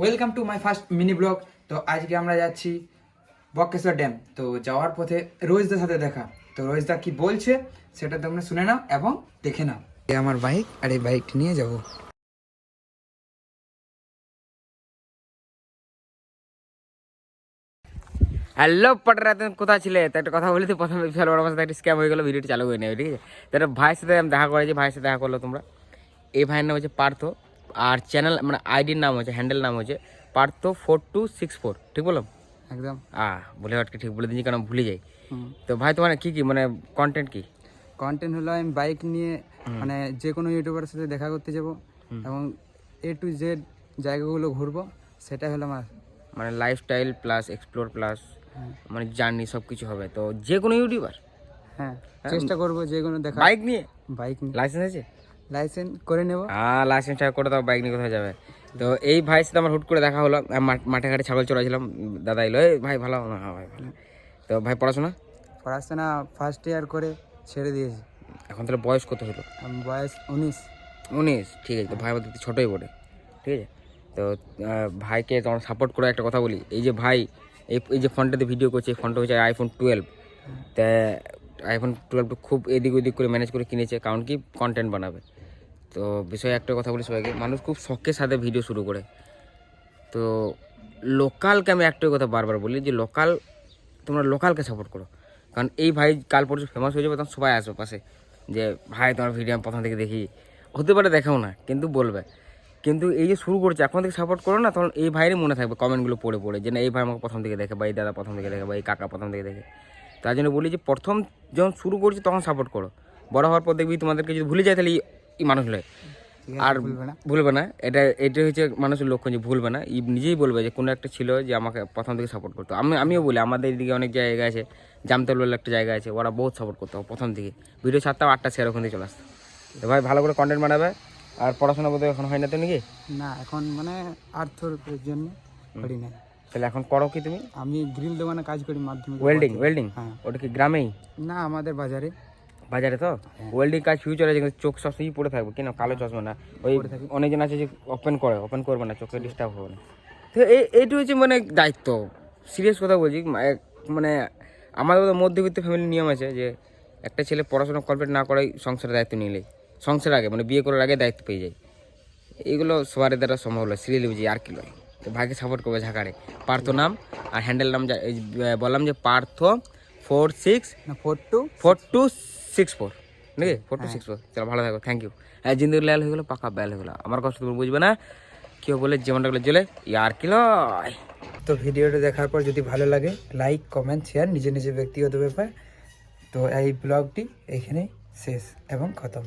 Welcome to my first mini blog তো আজকে আমরা যাচ্ছি বক্রেশ্বর ড্যাম। তো যাওয়ার পথে রোহিতদার সাথে দেখা। তো রোহিতদা কি বলছে সেটা তোমরা শুনে নাও এবং দেখে নাও। আমার বাইক আর এই বাইকটি নিয়ে যাব। হ্যালো পটরা তুমি কোথায় ছিলে? তো একটা কথা বলি তো প্রথমে বিশাল বড় সাথে একটা স্ক্যাম হয়ে গেলো ভিডিওটি চালু হয়ে নেবে ঠিক আছে? তো ভাইয়ের সাথে আমি দেখা করেছি, ভাইয়ের সাথে দেখা করল তোমরা। এই ভাইয়ের নাম হচ্ছে পার্থ। আর চ্যানেল মানে আইডির নাম হচ্ছে হ্যান্ডেল নাম হচ্ছে Partha four two six four ঠিক বললাম? একদম। আহ বলে আটকে ঠিক বলে দিচ্ছি কারণ ভুলে যাই। হুম। তো ভাই তোমার কি কি মানে কন্টেন্ট কি? কন্টেন্ট হলো আমি বাইক নিয়ে মানে যে কোনো ইউটিউবারের সাথে দেখা করতে যাব এবং এ টু জেড জায়গাগুলো ঘুরবো সেটাই হলো আমার মানে লাইফস্টাইল প্লাস এক্সপ্লোর প্লাস হ্যাঁ। মানে জার্নি সব কিছু হবে। তো যে কোনো ইউটিউবার হ্যাঁ চেষ্টা করব যে কোনো দেখা বাইক নিয়ে? বাইক নিয়ে। লাইসেন্স আছে? লাইসেন্স করে নেব। হ্যাঁ লাইসেন্স করে তাও বাইক নিয়ে কোথায় যাবে? তো এই ভাইয়ের সাথে আমার হুট করে দেখা হলো মাঠে ঘাটে ছাগল চড়াইছিলাম দাদা এলো ভাই ভালো? না হ্যাঁ ভাই ভালো তো ভাই পড়াশোনা? পড়াশোনা ফার্স্ট ইয়ার করে ছেড়ে দিয়েছি। এখন তাহলে বয়স কত হলো? আমি বয়স উনিশ। উনিশ ঠিক আছে। তো ভাই আমাদের ছোটোই পড়ে ঠিক আছে? তো ভাইকে তোমার সাপোর্ট করে একটা কথা বলি। এই যে ভাই এই এই যে ফোনটাতে ভিডিও করছে এই ফোনটা হচ্ছে আইফোন টুয়েলভ তা আইফোন টুয়েলভ খুব এদিক ওদিক করে ম্যানেজ করে কিনেছে কারণ কি? কন্টেন্ট বানাবে। তো বিষয়ে একটা কথা বলি সবাইকে। মানুষ খুব শখের সাথে ভিডিও শুরু করে। তো লোকালকে আমি একটাই কথা বারবার বলি যে লোকাল তোমরা লোকালকে সাপোর্ট করো। কারণ এই ভাই কাল পরশু ফেমাস হয়ে যাবে, তখন সবাই আসবে পাশে। যে, ভাই, তোমার ভিডিও আমি প্রথম থেকে দেখি। হতে পারে দেখাও না, কিন্তু বলবে। কিন্তু এই যে শুরু করছে, এখন থেকে সাপোর্ট করো না, তখন এই ভাইয়েরই মনে থাকবে কমেন্টগুলো পড়ে পড়ে যে, না, এই ভাই আমাকে প্রথম থেকে দেখে, বা এই দাদা প্রথম থেকে দেখে, বা এই কাকা প্রথম থেকে দেখে। তার জন্য বলি যে, প্রথম যখন শুরু করছি, তখন সাপোর্ট করো। বড় হওয়ার পর দেখবি তোমাদেরকে যদি ভুলে যায়, তাহলে মানুষ নয় আর ভুলবে না। এটা এটা হচ্ছে মানুষের লক্ষ্য যে ভুলবে না। ই নিজেই বলবে যে কোনো একটা ছিল যে আমাকে প্রথম থেকে সাপোর্ট করতো। আমি আমিও বলি আমাদের এদিকে অনেক জায়গা আছে জামতল বলে একটা জায়গা আছে ওরা বহুত সাপোর্ট করতো প্রথম থেকে ভিডিও ছাড়তাম আটটা শেয়ার ওখান থেকে চলে আসতো। তো ভাই ভালো করে কন্টেন্ট বানাবে। আর পড়াশোনা বোধহয় এখন হয় না তো নাকি? না এখন মানে আর্থর জন্য করি না তাহলে এখন করো কি তুমি? আমি গ্রিল দোকানে কাজ করি মাধ্যমিক ওয়েল্ডিং ওয়েল্ডিং হ্যাঁ। ওটা কি গ্রামেই? না আমাদের বাজারে। বাজারে তো? ওয়েল্ডিং কাজ ফিউচারে আছে কিন্তু চোখ সবসময় পড়ে থাকবে। কেন? কালো চশমা না ওই অনেকজন আছে যে ওপেন করে ওপেন করবে না চোখে ডিস্টার্ব হবে না। তো এই এইটা হচ্ছে মানে দায়িত্ব। সিরিয়াস কথা বলছি এক- মানে আমাদের মধ্যবিত্ত ফ্যামিলির নিয়ম আছে যে একটা ছেলে পড়াশোনা কমপ্লিট না করাই সংসারের দায়িত্ব নিলেই সংসার আগে মানে বিয়ে করার আগে দায়িত্ব পেয়ে যায়। এইগুলো সবার দ্বারা সম্ভব হলো সিরিয়ালি বুঝি আর কি লয়? তো ভাইকে সাপোর্ট করবে ঝাঁকারে পার্থ নাম আর হ্যান্ডেল নাম বললাম যে পার্থ ফোর সিক্স না four two four two six four. নাকি? Four two six four. চলো ভালো থাকো। থ্যাংক ইউ হ্যাঁ জিন্দুর লাল হয়ে গেলো পাকা ব্যাল হয়ে গেলো। আমার কষ্ট তুমি বুঝবে না। কেউ বলে জীবনটা গুলো চলে ইয়ার কি লয়? তো ভিডিওটা দেখার পর যদি ভালো লাগে লাইক কমেন্ট শেয়ার নিজে নিজে ব্যক্তিগত ব্যাপার। তো এই ব্লগটি এখানে শেষ এবং খতম।